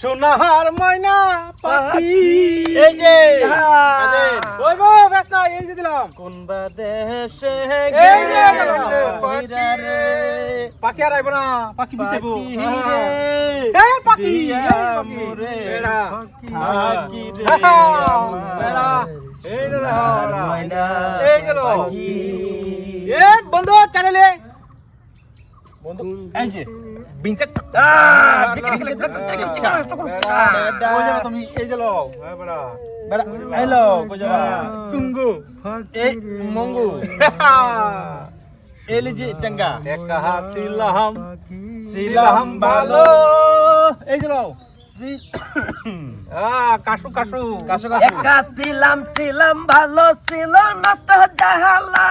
সোনার ময়না পাখি। এই যে ওই গো ব্যস্ত এই যে দিলাম। কোন বা দেশে এই যে পাখি রে। পাখি আর আইব না পাখি বিছেবো পাখি রে। এই পাখি মোরে বেড়া। পাখি রে বেড়া। এই যে ময়না এই গেল পাখি। এ বন্ধু চ্যানেলে। বন্ধু এই যে। বিঙ্কেট তুমি এই যে লও হ্যাঁ বেড়া। বেড়া, যাবা? টুঙ্গু এই মঙ্গু। এলি যে টাঙ্গা। একা হাসিলাম ছিলাম ভালো এই যে লও। সি- আ কাশু কাশু। কাশো কাশো। একা ছিলাম ছিলাম ভালো ছিল না তো জাহালা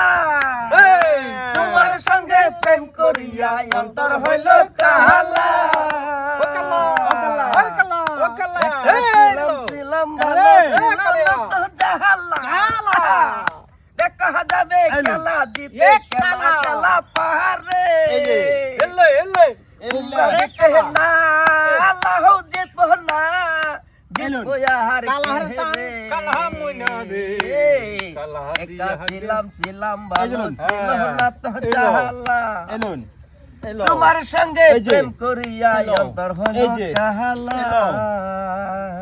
করিয়া অন্তর হইল কাহালা ও কাল্লা, ও কাল্লা, ও কাল্লা, ও কাল্লা। একা এই ছিলাম তো। ছিলাম এই, ভালো এই, ছিল কালিয়া। না তো জাহালা কালা। দেখা যাবে এই লো। খেলা দিতে এ খেলা কালা। খেলা পাহাড়ে এই যে, এলে, এলে। তোমরা দেখে না আল্লাহ জিতবো না জিতবো আর কালাহার কে চান, রে। কালাহার ময়না রে। এই, কালাহার একা দিয়া হাজার। ছিলাম ছিলাম ভালো এলুন। ছিল হ্যাঁ, না তো এলো। জাহালা এলুন, এলো। তোমার সঙ্গে প্রেম করিয়া। অন্তর হলো কাহালা।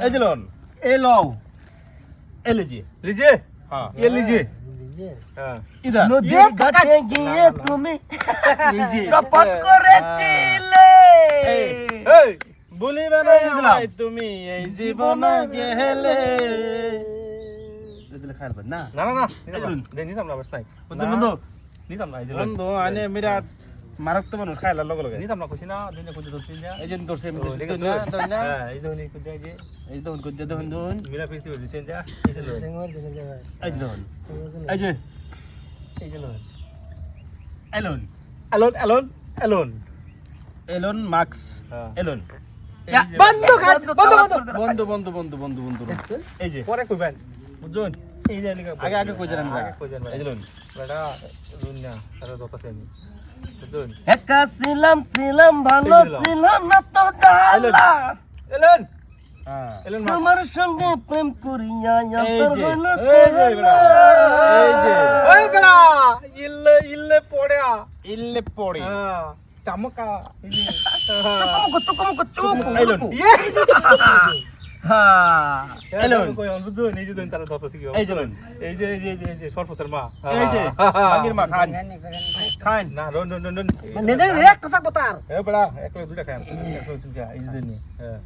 এই যে লন, লও। লিজে? এ লিজে। হ্যাঁ। ইধর। নদীর ঘাটে গিয়ে তুমি শপথ করেছিলে এই, এই, বলিবে না এই দিলাম। আমায় তুমি এই জীবন গেলে না না না না এই দিলুন। দে নিতাম না বন্ধু নিতাম না আনে মিরা মারক তো মানুষ খাইলা লগে লগে। নিতাম না কইছি না দিনে কইতে দছি না এই যে দর্শে আমি দর্শে না তো না হ্যাঁ, এই যে কইতে এই যে এই দহন কই দহন দহন মিলা ফিরতে হইছে যা। এই যে। এই দহন এই যে এই যে loan. Elon. Elon Elon Elon. Elon marks হ্যাঁ। এলন। বন্ধু বন্ধু, বন্ধু। বন্ধু বন্ধু। বন্ধু এই যে। পরে কইবেন। বুঝুন এই যে আগে আগে কই জানেন আগে কই জানেন এই যে লন বেটা লুন না সেমি বুঝুন একা ছিলাম ছিলাম ভালো ছিল না তো জালা এলন। হ্যাঁ। তোমার সঙ্গে প্রেম করিয়া অন্তর হইল এই যে ওই বেটা ইল্লে ইল্লে পড়া ইল্লে পড়ে। হ্যাঁ। চামকা। চুকুমুকু চুপ এলন। ইয়ে হ্যাঁ হ্যাঁ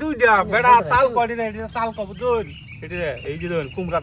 দুইটা বেড়া শাল কয়টা এটা শাল কব দুন এটা এই যে কুমড়া